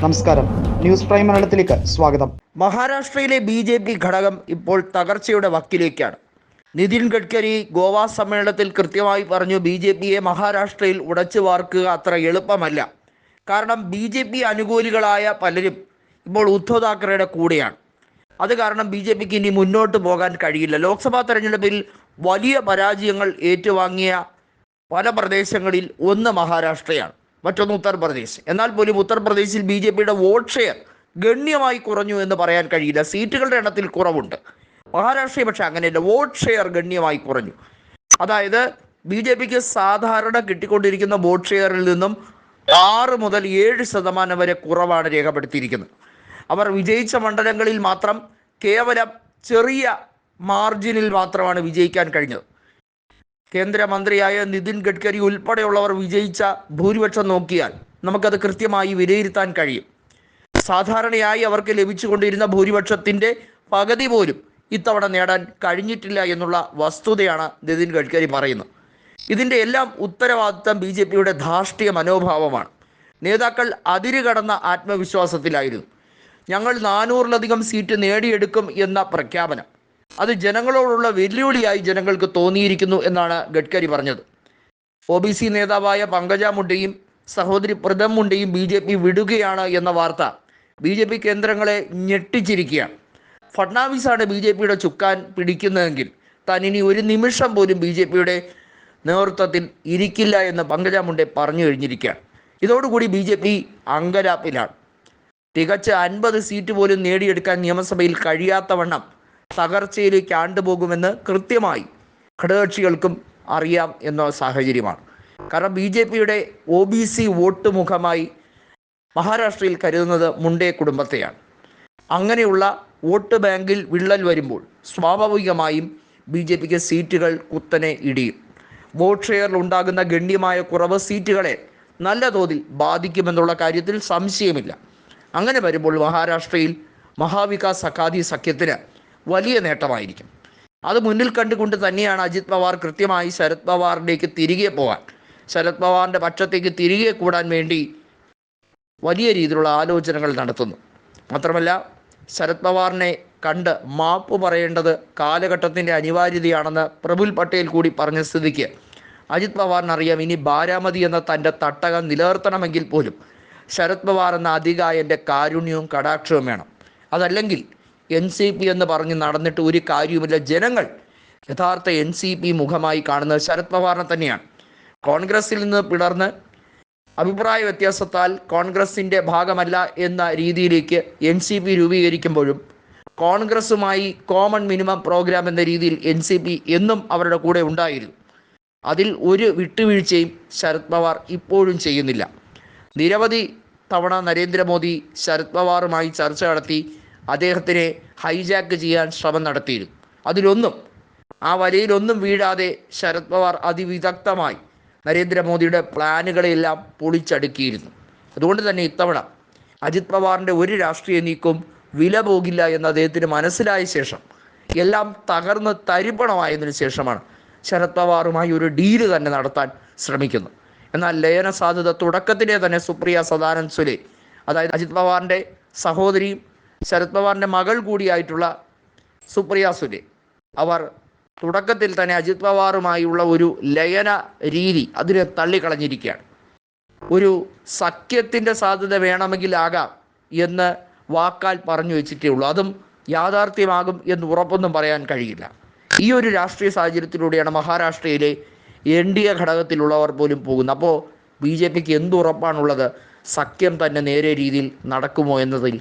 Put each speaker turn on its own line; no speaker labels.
നമസ്കാരം. News prime മലയാളത്തിലേക്ക് സ്വാഗതം.
മഹാരാഷ്ട്രയിലെ ബി ജെ പി ഘടകം ഇപ്പോൾ തകർച്ചയുടെ വക്കിലേക്കാണ്. നിതിൻ ഗഡ്കരി ഗോവ സമ്മേളനത്തിൽ കൃത്യമായി പറഞ്ഞു ബി ജെ പിയെ മഹാരാഷ്ട്രയിൽ ഉടച്ചു വാർക്കുക അത്ര എളുപ്പമല്ല. കാരണം ബി ജെ പി അനുകൂലികളായ പലരും ഇപ്പോൾ ഉദ്ധവ് താക്കറയുടെ കൂടെയാണ്. അത് കാരണം ബി ജെ പിക്ക് ഇനി മുന്നോട്ട് പോകാൻ കഴിയില്ല. ലോക്സഭാ തെരഞ്ഞെടുപ്പിൽ വലിയ പരാജയങ്ങൾ ഏറ്റുവാങ്ങിയ പല പ്രദേശങ്ങളിൽ ഒന്ന് മഹാരാഷ്ട്രയാണ്. മറ്റൊന്ന് ഉത്തർപ്രദേശ്. എന്നാൽ പോലും ഉത്തർപ്രദേശിൽ ബി ജെ പിയുടെ വോട്ട് ഷെയർ ഗണ്യമായി കുറഞ്ഞു എന്ന് പറയാൻ കഴിയില്ല. സീറ്റുകളുടെ എണ്ണത്തിൽ കുറവുണ്ട്. മഹാരാഷ്ട്രയിൽ പക്ഷെ അങ്ങനെയല്ല. വോട്ട് ഷെയർ ഗണ്യമായി കുറഞ്ഞു. അതായത് ബി ജെ പിക്ക് സാധാരണ കിട്ടിക്കൊണ്ടിരിക്കുന്ന വോട്ട് ഷെയറിൽ നിന്നും ആറ് മുതൽ ഏഴ് ശതമാനം വരെ കുറവാണ് രേഖപ്പെടുത്തിയിരിക്കുന്നത്. അവർ വിജയിച്ച മണ്ഡലങ്ങളിൽ മാത്രം കേവലം ചെറിയ മാർജിനിൽ മാത്രമാണ് വിജയിക്കാൻ കഴിഞ്ഞത്. കേന്ദ്രമന്ത്രിയായ നിതിൻ ഗഡ്കരി ഉൾപ്പെടെയുള്ളവർ വിജയിച്ച ഭൂരിപക്ഷം നോക്കിയാൽ നമുക്കത് കൃത്യമായി വിലയിരുത്താൻ കഴിയും. സാധാരണയായി അവർക്ക് ലഭിച്ചുകൊണ്ടിരുന്ന ഭൂരിപക്ഷത്തിന്റെ പകുതി പോലും ഇത്തവണ നേടാൻ കഴിഞ്ഞിട്ടില്ല എന്നുള്ള വസ്തുതയാണ് നിതിൻ ഗഡ്കരി പറയുന്നത്. ഇതിന്റെ എല്ലാം ഉത്തരവാദിത്തം ബി ജെ പിയുടെ ധാർഷ്ട്യ മനോഭാവമാണ്. നേതാക്കൾ അതിരുകടന്ന ആത്മവിശ്വാസത്തിലായിരുന്നു. ഞങ്ങൾ നാനൂറിലധികം സീറ്റ് നേടിയെടുക്കും എന്ന പ്രഖ്യാപനം. അത് ജനങ്ങളോടുള്ള വെല്ലുവിളിയായി ജനങ്ങൾക്ക് തോന്നിയിരിക്കുന്നു എന്നാണ് ഗഡ്കരി പറഞ്ഞത്. ഒ ബി സി നേതാവായ പങ്കജ മുണ്ടയും സഹോദരി പ്രഥം മുണ്ടയും ബി ജെ പി വിടുകയാണ് എന്ന വാർത്ത ബി ജെ പി കേന്ദ്രങ്ങളെ ഞെട്ടിച്ചിരിക്കുകയാണ്. ഫഡ്നാവിസാണ് ബി ജെ പിയുടെ ചുക്കാൻ പിടിക്കുന്നതെങ്കിൽ താൻ ഇനി ഒരു നിമിഷം പോലും ബി ജെ പിയുടെ നേതൃത്വത്തിൽ ഇരിക്കില്ല എന്ന് പങ്കജ മുണ്ടെ പറഞ്ഞു കഴിഞ്ഞിരിക്കുകയാണ്. ഇതോടുകൂടി ബി ജെ പി അങ്കലാപ്പിലാണ്. തികച്ച് അൻപത് സീറ്റ് പോലും നേടിയെടുക്കാൻ നിയമസഭയിൽ കഴിയാത്തവണ്ണം തകർച്ചയിലേക്ക് ആണ്ടുപോകുമെന്ന് കൃത്യമായി ഘടകകക്ഷികൾക്കും അറിയാം എന്ന സാഹചര്യമാണ്. കാരണം ബി ജെ പിയുടെ ഒ ബി സി വോട്ട് മുഖമായി മഹാരാഷ്ട്രയിൽ കരുതുന്നത് മുണ്ടേ കുടുംബത്തെയാണ്. അങ്ങനെയുള്ള വോട്ട് ബാങ്കിൽ വിള്ളൽ വരുമ്പോൾ സ്വാഭാവികമായും ബി ജെ പിക്ക് സീറ്റുകൾ കുത്തനെ ഇടിയും. വോട്ട് ഷെയറിൽ ഉണ്ടാകുന്ന ഗണ്യമായ കുറവ് സീറ്റുകളെ നല്ല തോതിൽ ബാധിക്കുമെന്നുള്ള കാര്യത്തിൽ സംശയമില്ല. അങ്ങനെ വരുമ്പോൾ മഹാരാഷ്ട്രയിൽ മഹാവികാസ് അക്കാദി സഖ്യത്തിന് വലിയ നേട്ടമായിരിക്കും. അത് മുന്നിൽ കണ്ടുകൊണ്ട് തന്നെയാണ് അജിത് പവാർ കൃത്യമായി ശരത് പവാറിലേക്ക് തിരികെ പോകാൻ ശരത് പവാറിന്റെ പക്ഷത്തേക്ക് തിരികെ കൂടാൻ വേണ്ടി വലിയ രീതിയിലുള്ള ആലോചനകൾ നടത്തുന്നു. മാത്രമല്ല ശരത് പവാറിനെ കണ്ട് മാപ്പ് പറയേണ്ടത് കാലഘട്ടത്തിന്റെ അനിവാര്യതയാണെന്ന് പ്രഫുൽ പട്ടേൽ കൂടി പറഞ്ഞ സ്ഥിതിക്ക് അജിത് പവാറിനറിയാം ഇനി ബാരാമതി എന്ന തന്റെ തട്ടകം നിലനിർത്തണമെങ്കിൽ പോലും ശരത് പവാർ എന്ന അധികായന്റെ കാരുണ്യവും കടാക്ഷവും വേണം. അതല്ലെങ്കിൽ എൻ സി പി എന്ന് പറഞ്ഞ് നടന്നിട്ട് ഒരു കാര്യവുമില്ല. ജനങ്ങൾ യഥാർത്ഥ എൻ സി പി മുഖമായി കാണുന്നത് ശരത് പവാറിനെ തന്നെയാണ്. കോൺഗ്രസിൽ നിന്ന് പിളർന്ന് അഭിപ്രായ വ്യത്യാസത്താൽ കോൺഗ്രസിന്റെ ഭാഗമല്ല എന്ന രീതിയിലേക്ക് എൻ സി പി രൂപീകരിക്കുമ്പോഴും കോൺഗ്രസുമായി കോമൺ മിനിമം പ്രോഗ്രാം എന്ന രീതിയിൽ എൻ സി പി എന്നും അവരുടെ കൂടെ ഉണ്ടായിരുന്നു. അതിൽ ഒരു വിട്ടുവീഴ്ചയും ശരത് പവാർ ഇപ്പോഴും ചെയ്യുന്നില്ല. നിരവധി തവണ നരേന്ദ്രമോദി ശരത് പവാറുമായി ചർച്ച നടത്തി അദ്ദേഹത്തിനെ ഹൈജാക്ക് ചെയ്യാൻ ശ്രമം നടത്തിയിരുന്നു. അതിലൊന്നും ആ വലയിലൊന്നും വീഴാതെ ശരത് പവാർ അതിവിദഗ്ധമായി നരേന്ദ്രമോദിയുടെ പ്ലാനുകളെല്ലാം പൊളിച്ചടുക്കിയിരുന്നു. അതുകൊണ്ട് തന്നെ ഇത്തവണ അജിത് പവാറിന്റെ ഒരു രാഷ്ട്രീയ നീക്കവും വില പോകില്ല എന്ന് അദ്ദേഹത്തിന് മനസ്സിലായ ശേഷം എല്ലാം തകർന്ന് തരിപ്പണമായതിനു ശേഷമാണ് ശരത് പവാറുമായി ഒരു ഡീൽ തന്നെ നടത്താൻ ശ്രമിക്കുന്നത്. എന്നാൽ ലയന സാധ്യത തുടക്കത്തിലെ തന്നെ സുപ്രിയ സദാനന്ദ് സുലെ അതായത് അജിത് പവാറിന്റെ സഹോദരിയും ശരത് പവാറിന്റെ മകൾ കൂടിയായിട്ടുള്ള സുപ്രിയ സുലെ അവർ തുടക്കത്തിൽ തന്നെ അജിത് പവാറുമായുള്ള ഒരു ലയന രീതി അതിനെ തള്ളിക്കളഞ്ഞിരിക്കുകയാണ്. ഒരു സഖ്യത്തിന്റെ സാധ്യത വേണമെങ്കിൽ ആകാം എന്ന് വാക്കാൽ പറഞ്ഞു വെച്ചിട്ടേ ഉള്ളൂ. അതും യാഥാർത്ഥ്യമാകും എന്ന് ഉറപ്പൊന്നും പറയാൻ കഴിയില്ല. ഈ ഒരു രാഷ്ട്രീയ സാഹചര്യത്തിലൂടെയാണ് മഹാരാഷ്ട്രയിലെ എൻ ഡി എ ഘടകത്തിലുള്ളവർ പോലും പോകുന്നത്. അപ്പോൾ ബി ജെ പിക്ക് എന്തുറപ്പാണുള്ളത്? സഖ്യം തന്നെ നേരെ രീതിയിൽ നടക്കുമോ എന്നതിൽ